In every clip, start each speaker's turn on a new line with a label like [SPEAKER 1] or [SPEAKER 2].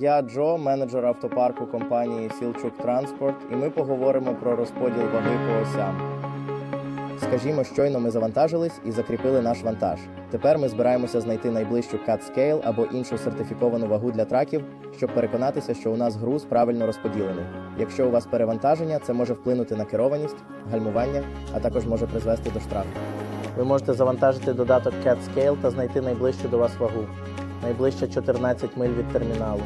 [SPEAKER 1] Я Джо, менеджер автопарку компанії Сілчук Транспорт, і ми поговоримо про розподіл ваги по осям. Скажімо, щойно ми завантажились і закріпили наш вантаж. Тепер ми збираємося знайти найближчу Cat Scale або іншу сертифіковану вагу для траків, щоб переконатися, що у нас груз правильно розподілений. Якщо у вас перевантаження, це може вплинути на керованість, гальмування, а також може призвести до штрафу. Ви можете завантажити додаток Cat Scale та знайти найближчу до вас вагу. Найближче 14 миль від терміналу.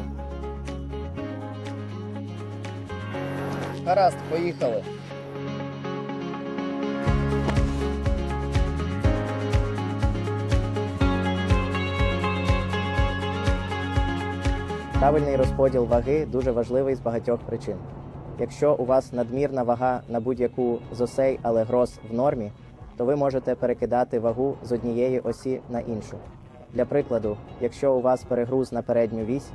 [SPEAKER 1] Гаразд, поїхали. Правильний розподіл ваги дуже важливий з багатьох причин. Якщо у вас надмірна вага на будь-яку з осей, але гроз в нормі, то ви можете перекидати вагу з однієї осі на іншу. Для прикладу, якщо у вас перегруз на передню вісь,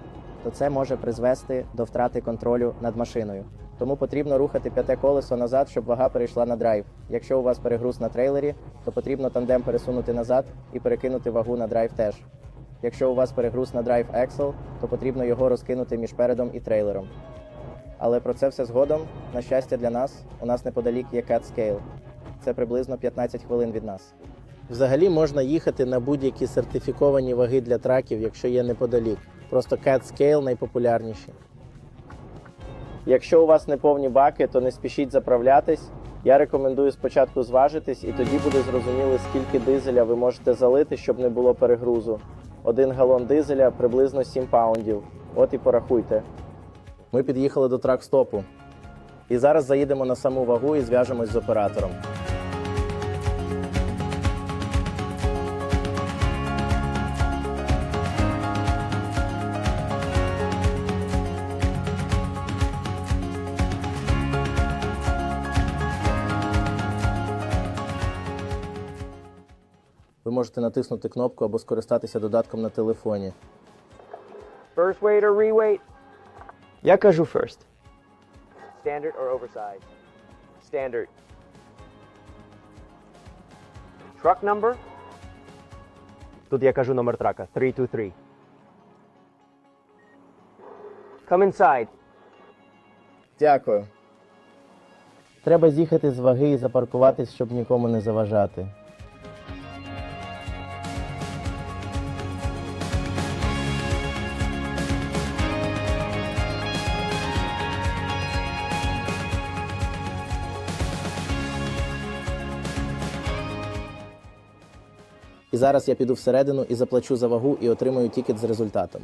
[SPEAKER 1] то це може призвести до втрати контролю над машиною. Тому потрібно рухати п'яте колесо назад, щоб вага перейшла на драйв. Якщо у вас перегруз на трейлері, то потрібно тандем пересунути назад і перекинути вагу на драйв теж. Якщо у вас перегруз на драйв Excel, то потрібно його розкинути між передом і трейлером. Але про це все згодом, на щастя для нас, у нас неподалік є Cat Scale. Це приблизно 15 хвилин від нас. Взагалі можна їхати на будь-які сертифіковані ваги для траків, якщо є неподалік. Просто Cat Scale найпопулярніші. Якщо у вас не повні баки, то не спішіть заправлятись. Я рекомендую спочатку зважитись, і тоді буде зрозуміло, скільки дизеля ви можете залити, щоб не було перегрузу. Один галон дизеля приблизно 7 паундів. От і порахуйте. Ми під'їхали до трак-стопу. І зараз заїдемо на саму вагу і зв'яжемось з оператором. Можете натиснути кнопку або скористатися додатком на телефоні.
[SPEAKER 2] First weight or reweight?
[SPEAKER 3] Я кажу first.
[SPEAKER 2] Standard or oversized? Standard. Truck number?
[SPEAKER 3] Тут я кажу номер трака 323.
[SPEAKER 2] Come inside.
[SPEAKER 1] Дякую. Треба з'їхати з ваги і запаркуватись, щоб нікому не заважати. Зараз я піду всередину і заплачу за вагу і отримаю тікет з результатом.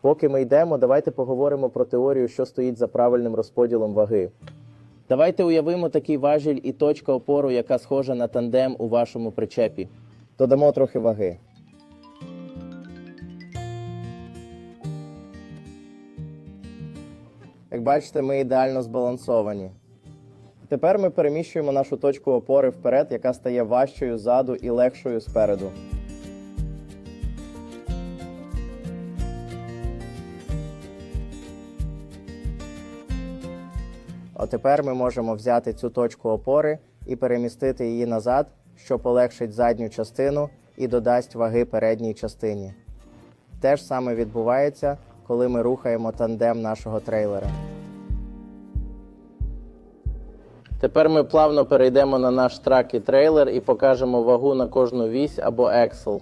[SPEAKER 1] Поки ми йдемо, давайте поговоримо про теорію, що стоїть за правильним розподілом ваги. Давайте уявимо такий важіль і точка опору, яка схожа на тандем у вашому причепі. Додамо трохи ваги. Як бачите, ми ідеально збалансовані. Тепер ми переміщуємо нашу точку опори вперед, яка стає важчою ззаду і легшою спереду. А тепер ми можемо взяти цю точку опори і перемістити її назад, що полегшить задню частину і додасть ваги передній частині. Те ж саме відбувається, коли ми рухаємо тандем нашого трейлера. Тепер ми плавно перейдемо на наш трак і трейлер і покажемо вагу на кожну вісь або ексел.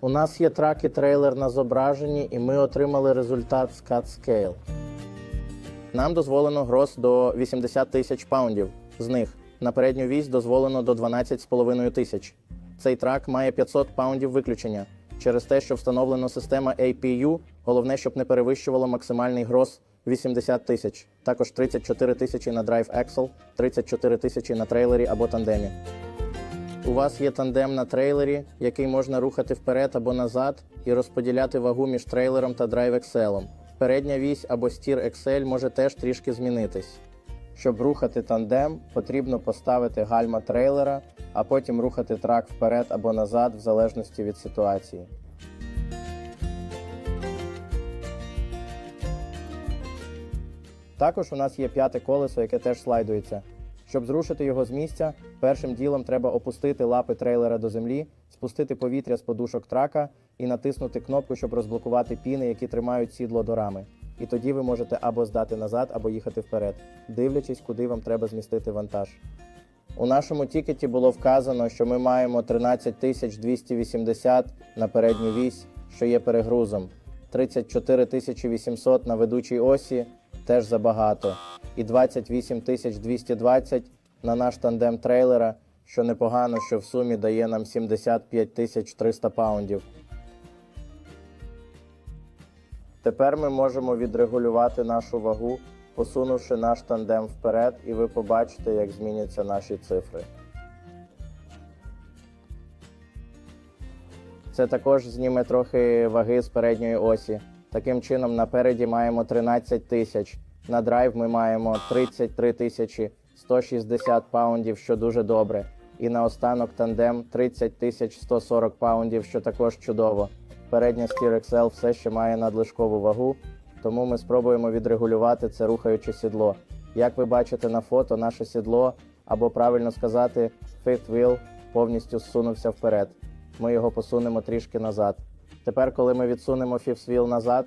[SPEAKER 1] У нас є трак і трейлер на зображенні, і ми отримали результат з Cat Scale. Нам дозволено гроз до 80 тисяч паундів. З них на передню вісь дозволено до 12,5 тисяч. Цей трак має 500 паундів виключення через те, що встановлено система APU. Головне, щоб не перевищувало максимальний гроз 80 тисяч. Також 34 тисячі на Drive Axle, 34 тисячі на трейлері або тандемі. У вас є тандем на трейлері, який можна рухати вперед або назад і розподіляти вагу між трейлером та Drive Excel. Передня вісь або стір Excel може теж трішки змінитись. Щоб рухати тандем, потрібно поставити гальма трейлера, а потім рухати трак вперед або назад в залежності від ситуації. Також у нас є п'яте колесо, яке теж слайдується. Щоб зрушити його з місця, першим ділом треба опустити лапи трейлера до землі, спустити повітря з подушок трака і натиснути кнопку, щоб розблокувати піни, які тримають сідло до рами. І тоді ви можете або здати назад, або їхати вперед, дивлячись, куди вам треба змістити вантаж. У нашому тікеті було вказано, що ми маємо 13280 на передню вісь, що є перегрузом, 34 800 на ведучій осі теж забагато, і 28 220 на наш тандем трейлера, що непогано, що в сумі дає нам 75 300 паундів. Тепер ми можемо відрегулювати нашу вагу, посунувши наш тандем вперед, і ви побачите, як зміняться наші цифри. Це також зніме трохи ваги з передньої осі. Таким чином, напереді маємо 13 тисяч. На драйв ми маємо 33 тисячі 160 паундів, що дуже добре. І наостанок тандем 30 тисяч 140 паундів, що також чудово. Передня Steer XL все ще має надлишкову вагу, тому ми спробуємо відрегулювати це рухаюче сідло. Як ви бачите на фото, наше сідло, або правильно сказати, fifth wheel повністю зсунувся вперед. Ми його посунемо трішки назад. Тепер, коли ми відсунемо wheel назад,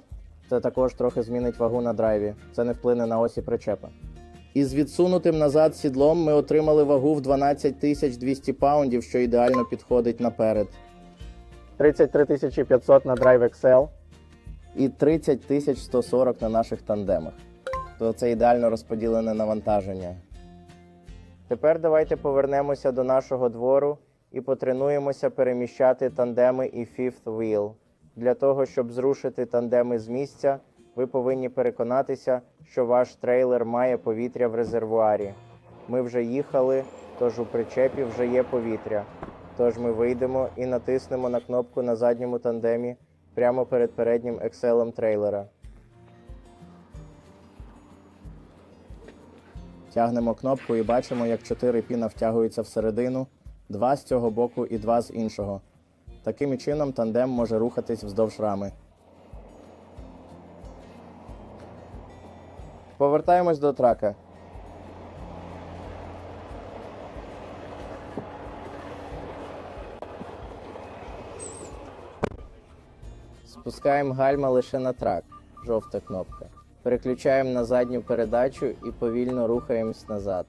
[SPEAKER 1] це також трохи змінить вагу на драйві. Це не вплине на осі причепа. Із відсунутим назад сідлом ми отримали вагу в 12 200 паундів, що ідеально підходить наперед. 33 500 на Drive Excel і 30 140 на наших тандемах. То це ідеально розподілене навантаження. Тепер давайте повернемося до нашого двору і потренуємося переміщати тандеми і fifth wheel. Для того, щоб зрушити тандеми з місця, ви повинні переконатися, що ваш трейлер має повітря в резервуарі. Ми вже їхали, тож у причепі вже є повітря. Тож ми вийдемо і натиснемо на кнопку на задньому тандемі прямо перед переднім екселем трейлера. Тягнемо кнопку і бачимо, як чотири піна втягуються всередину, два з цього боку і два з іншого. Таким чином тандем може рухатись вздовж рами. Повертаємось до трака. Спускаємо гальма лише на трак. Жовта кнопка. Переключаємо на задню передачу і повільно рухаємось назад.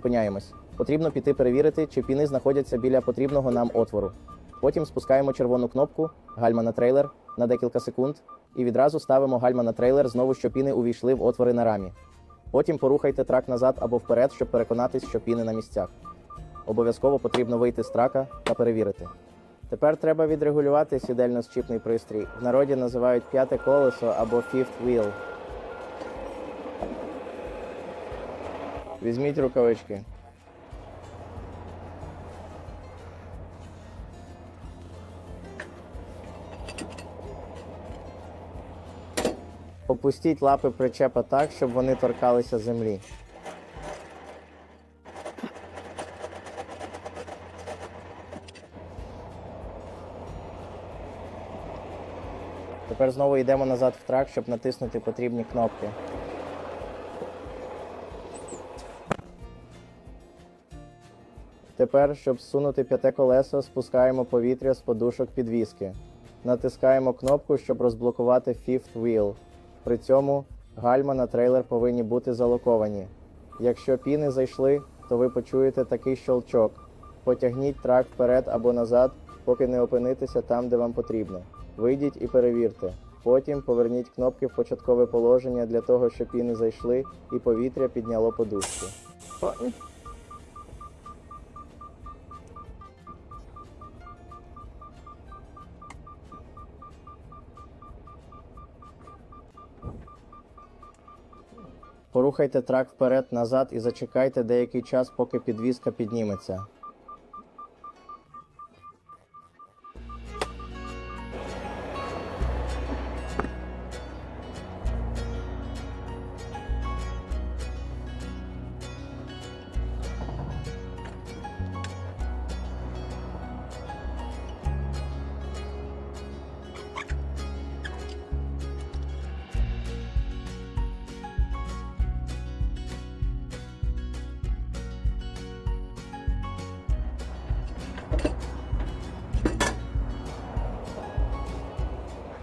[SPEAKER 1] Зупиняємось. Потрібно піти перевірити, чи піни знаходяться біля потрібного нам отвору. Потім спускаємо червону кнопку гальма на трейлер на декілька секунд і відразу ставимо гальма на трейлер знову, що піни увійшли в отвори на рамі. Потім порухайте трак назад або вперед, щоб переконатись, що піни на місцях. Обов'язково потрібно вийти з трака та перевірити. Тепер треба відрегулювати сідельно-щіпний пристрій. В народі називають п'яте колесо або fifth wheel. Візьміть рукавички. Опустіть лапи причепа так, щоб вони торкалися землі. Тепер знову йдемо назад в трак, щоб натиснути потрібні кнопки. Тепер, щоб зсунути п'яте колесо, спускаємо повітря з подушок підвіски. Натискаємо кнопку, щоб розблокувати fifth wheel. При цьому гальма на трейлер повинні бути залоковані. Якщо піни зайшли, то ви почуєте такий щелчок. Потягніть трак вперед або назад, поки не опинитеся там, де вам потрібно. Вийдіть і перевірте. Потім поверніть кнопки в початкове положення для того, щоб піни зайшли і повітря підняло подушку. Порухайте трак вперед-назад і зачекайте деякий час, поки підвіска підніметься.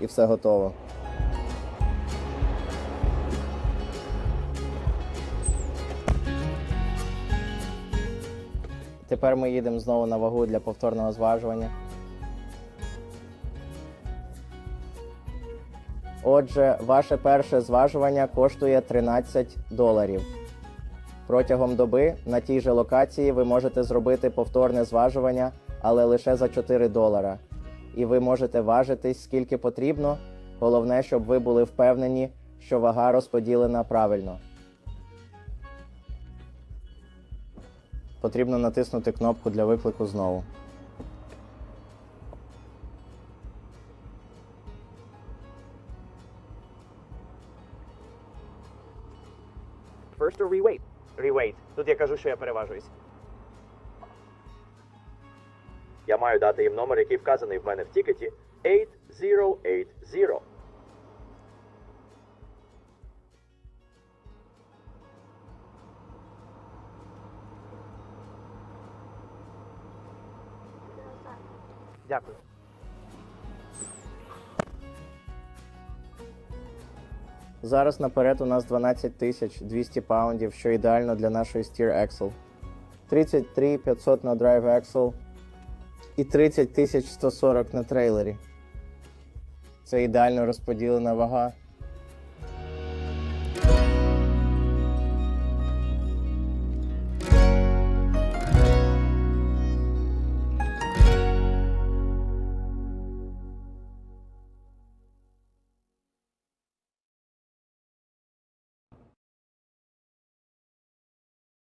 [SPEAKER 1] І все готово. Тепер ми їдемо знову на вагу для повторного зважування. Отже, ваше перше зважування коштує 13 доларів. Протягом доби на тій же локації ви можете зробити повторне зважування, але лише за 4 долара. І ви можете важитись скільки потрібно. Головне, щоб ви були впевнені, що вага розподілена правильно. Потрібно натиснути кнопку для виклику знову.
[SPEAKER 2] First or reweight?
[SPEAKER 3] Reweight. Тут я кажу, що я переважуюсь. Я маю дати їм номер, який вказаний в мене в тікеті 8080. Дякую.
[SPEAKER 1] Зараз наперед у нас 12 тисяч 200 паундів, що ідеально для нашої Steer Axle. 33 500 на Drive Axle і 30 тисяч 140 на трейлері. Це ідеально розподілена вага